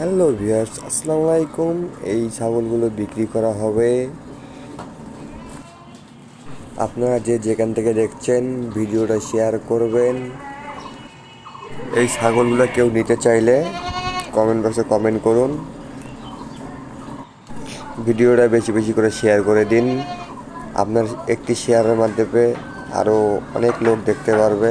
Hello viewers, আসসালামু আলাইকুম। এই ছাগলগুলো বিক্রি করা হবে। আপনারা যে যেখান থেকে দেখছেন, ভিডিওটা শেয়ার করবেন। এই ছাগলগুলো কেউ নিতে চাইলে কমেন্ট বক্সে কমেন্ট করুন। ভিডিওটা বেশি বেশি করে শেয়ার করে দিন। আপনার একটি শেয়ারের মাধ্যমে আরও অনেক লোক দেখতে পারবে।